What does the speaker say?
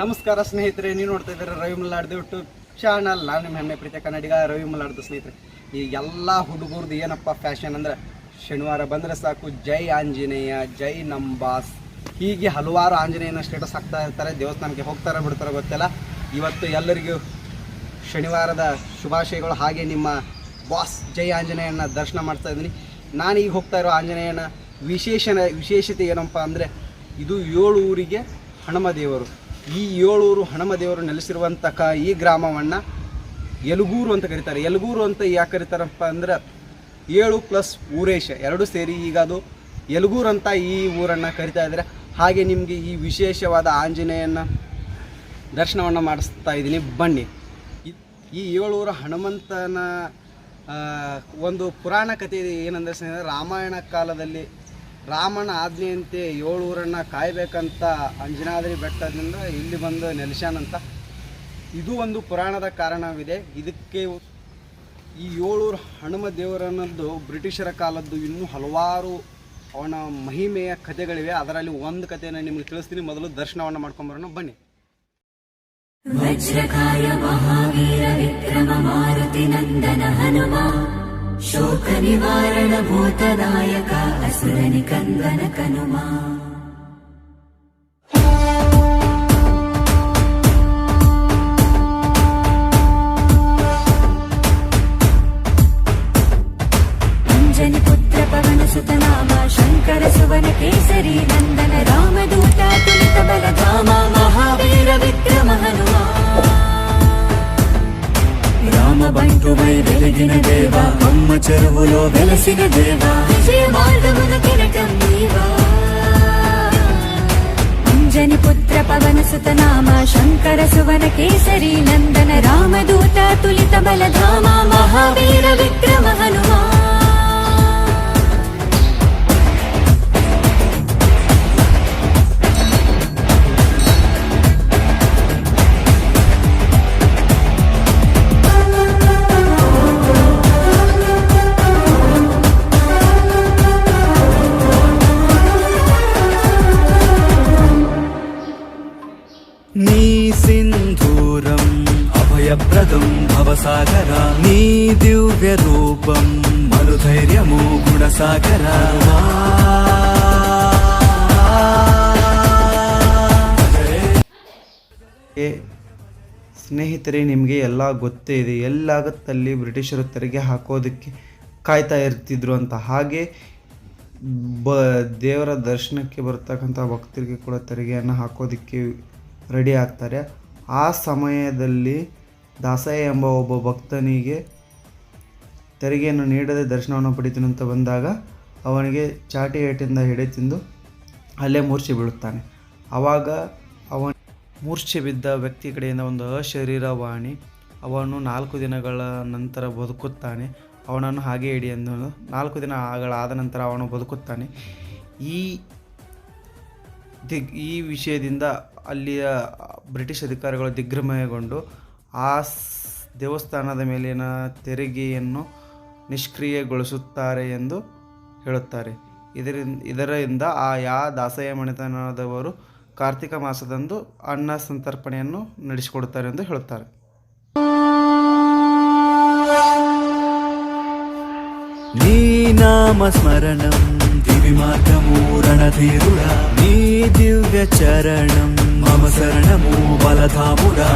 ನಮಸ್ಕಾರ ಸ್ನೇಹಿತರೆ, ನೀವು ನೋಡ್ತಾ ಇದ್ದೀರಾ ರವಿ ಮಲ್ಲಾಡ್ದು ಯೂಟ್ಯೂಬ್ ಚಾನಲ್ ನಾನು ನಿಮ್ಮ ಹೆಮ್ಮೆ ಪ್ರೀತಿಯ ಕನ್ನಡಿಗ ರವಿ ಮಲ್ಲಾಡ್ದು ಸ್ನೇಹಿತರೆ. ಈ ಎಲ್ಲ ಹುಡುಗರದ್ದು ಏನಪ್ಪ ಫ್ಯಾಷನ್ ಅಂದ್ರೆ, ಶನಿವಾರ ಬಂದರೆ ಸಾಕು, ಜೈ ಆಂಜನೇಯ, ಜೈ ನಮ್ಮ ಬಾಸ್ ಹೀಗೆ ಹಲವಾರು ಆಂಜನೇಯನ ಸ್ಟೇಟಸ್ ಹಾಕ್ತಾ ಇರ್ತಾರೆ, ದೇವಸ್ಥಾನಕ್ಕೆ ಹೋಗ್ತಾರೆ ಬಿಡ್ತಾರೆ ಗೊತ್ತಿಲ್ಲ. ಇವತ್ತು ಎಲ್ಲರಿಗೂ ಶನಿವಾರದ ಶುಭಾಶಯಗಳು. ಹಾಗೆ ನಿಮ್ಮ ಬಾಸ್ ಜೈ ಆಂಜನೇಯನ ದರ್ಶನ ಮಾಡ್ತಾ ಇದ್ದೀನಿ. ನಾನು ಈಗ ಹೋಗ್ತಾ ಇರೋ ಆಂಜನೇಯನ ವಿಶೇಷ ವಿಶೇಷತೆ ಏನಪ್ಪ ಅಂದರೆ, ಇದು ಏಳು ಊರಿಗೆ ಹನುಮ ದೇವರು. ಈ ಏಳೂರು ಹನುಮ ದೇವರು ನೆಲೆಸಿರುವಂತಕ ಈ ಗ್ರಾಮವನ್ನು ಯಲಗೂರು ಅಂತ ಕರೀತಾರೆ. ಯಲಗೂರು ಅಂತ ಯಾಕೆ ಕರೀತಾರಪ್ಪ ಅಂದ್ರೆ ಏಳು ಪ್ಲಸ್ ಊರೇಶ, ಎರಡು ಸೇರಿ ಈಗ ಅದು ಯಲಗೂರು ಅಂತ ಈ ಊರನ್ನು ಕರಿತಾ ಇದ್ದಾರೆ. ಹಾಗೆ ನಿಮಗೆ ಈ ವಿಶೇಷವಾದ ಆಂಜನೇಯನ ದರ್ಶನವನ್ನು ಮಾಡಿಸ್ತಾ ಇದ್ದೀನಿ. ಬನ್ನಿ. ಈ ಏಳೂರ ಹನುಮಂತನ ಒಂದು ಪುರಾಣ ಕಥೆ ಏನಂದ್ರೆ ರಾಮಾಯಣ ಕಾಲದಲ್ಲಿ ರಾಮನ ಆಜ್ಞೆಯಂತೆ ಏಳು ಊರನ್ನು ಕಾಯಬೇಕಂತ ಅಂಜನಾದ್ರಿ ಬೆಟ್ಟದಿಂದ ಇಲ್ಲಿ ಬಂದು ನೆಲೆಸ್ಯಾನಂತ ಇದು ಒಂದು ಪುರಾಣದ ಕಾರಣವಿದೆ. ಇದಕ್ಕೆ ಈ ಏಳೂರು ಹನುಮ ದೇವರನ್ನದ್ದು ಬ್ರಿಟಿಷರ ಕಾಲದ್ದು ಇನ್ನೂ ಹಲವಾರು ಅವನ ಮಹಿಮೆಯ ಕಥೆಗಳಿವೆ. ಅದರಲ್ಲಿ ಒಂದು ಕಥೆಯನ್ನು ನಿಮಗೆ ತಿಳಿಸ್ತೀನಿ. ಮೊದಲು ದರ್ಶನವನ್ನು ಮಾಡ್ಕೊಂಬರೋಣ. ಬನ್ನಿ. ವಜ್ರಕಾಯ ಮಹಾವೀರ ವಿಕ್ರಮ ಮಾರುತಿ ನಂದನ శోక నివారణ భూతదాయక అసురని కందన కనుమా. శంకర సువన కేసరి నందన రామదూత తులిత బలధామ మహావీర వెలిగిన దేవా అమ్మ చెరువులో వెలసిన దేవ. మార్గమున కిరటం నీవా. అంజని పుత్ర పవన సుతనామ శంకర సువన కేసరి నందన రామదూత తులిత బలధామ మహావీర విక్రమ అభయప్రదం భవసాగర నీ దివ్య రూపం మరుధైర్యము గుణసాగర ಏ ಸ್ನೇಹಿತರೆ ನಿಮಗೆ ಎಲ್ಲ ಗೊತ್ತೇ ಇದೆ ಎಲ್ಲಾಗತ್ತಲ್ಲಿ ಬ್ರಿಟಿಷರು ತೆರಿಗೆ ಹಾಕೋದಕ್ಕೆ ಕಾಯ್ತಾ ಇರ್ತಿದ್ರು ಅಂತ ಹಾಗೆ ಬ ದೇವರ ದರ್ಶನಕ್ಕೆ ಬರ್ತಕ್ಕಂಥ ಭಕ್ತರಿಗೆ ಕೂಡ ತೆರಿಗೆಯನ್ನು ಹಾಕೋದಕ್ಕೆ ರೆಡಿ ಆಗ್ತಾರೆ ಆ ಸಮಯದಲ್ಲಿ ದಾಸಯ್ಯ ಎಂಬ ಒಬ್ಬ ಭಕ್ತನಿಗೆ ತೆರಿಗೆಯನ್ನು ನೀಡದೆ ದರ್ಶನವನ್ನು ಪಡಿತೀನಿ ಅಂತ ಬಂದಾಗ ಅವನಿಗೆ ಚಾಟಿ ಏಟಿಂದ ಹಿಡಿ ತಿಂದು ಅಲ್ಲೇ ಮೂರ್ಛೆ ಬೀಳುತ್ತಾನೆ. ಆವಾಗ ಅವನು ಮೂರ್ಛೆ ಬಿದ್ದ ವ್ಯಕ್ತಿ ಕಡೆಯಿಂದ ಒಂದು ಅಶರೀರವಾಣಿ ಅವನು ನಾಲ್ಕು ದಿನಗಳ ನಂತರ ಬದುಕುತ್ತಾನೆ. ಅವನನ್ನು ಹಾಗೆ ಹಿಡಿ ಎಂದು ನಾಲ್ಕು ದಿನಗಳಾದ ನಂತರ ಅವನು ಬದುಕುತ್ತಾನೆ. ಈ ದಿಗ್ ಈ ವಿಷಯದಿಂದ ಅಲ್ಲಿಯ ಬ್ರಿಟಿಷ್ ಅಧಿಕಾರಿಗಳು ದಿಗ್ಭ್ರಮೆಗೊಂಡು ಆ ಸ್- ದೇವಸ್ಥಾನದ ಮೇಲಿನ ತೆರಿಗೆಯನ್ನು ನಿಷ್ಕ್ರಿಯಗೊಳಿಸುತ್ತಾರೆ ಎಂದು ಹೇಳುತ್ತಾರೆ ಇದರಿಂದ ಇದರಿಂದ ಆ ಯಾ ದಾಸಯ್ಯ ಮಣಿತನದವರು ಕಾರ್ತಿಕ ಮಾಸದಂದು ಅನ್ನ ಸಂತರ್ಪಣೆಯನ್ನು ನಡೆಸಿಕೊಡುತ್ತಾರೆ ಎಂದು ಹೇಳುತ್ತಾರೆ నీ నామ స్మరణం దివి మార్గము రణధీరుడా నీ దివ్య చరణం మమ శరణము బలధాముడా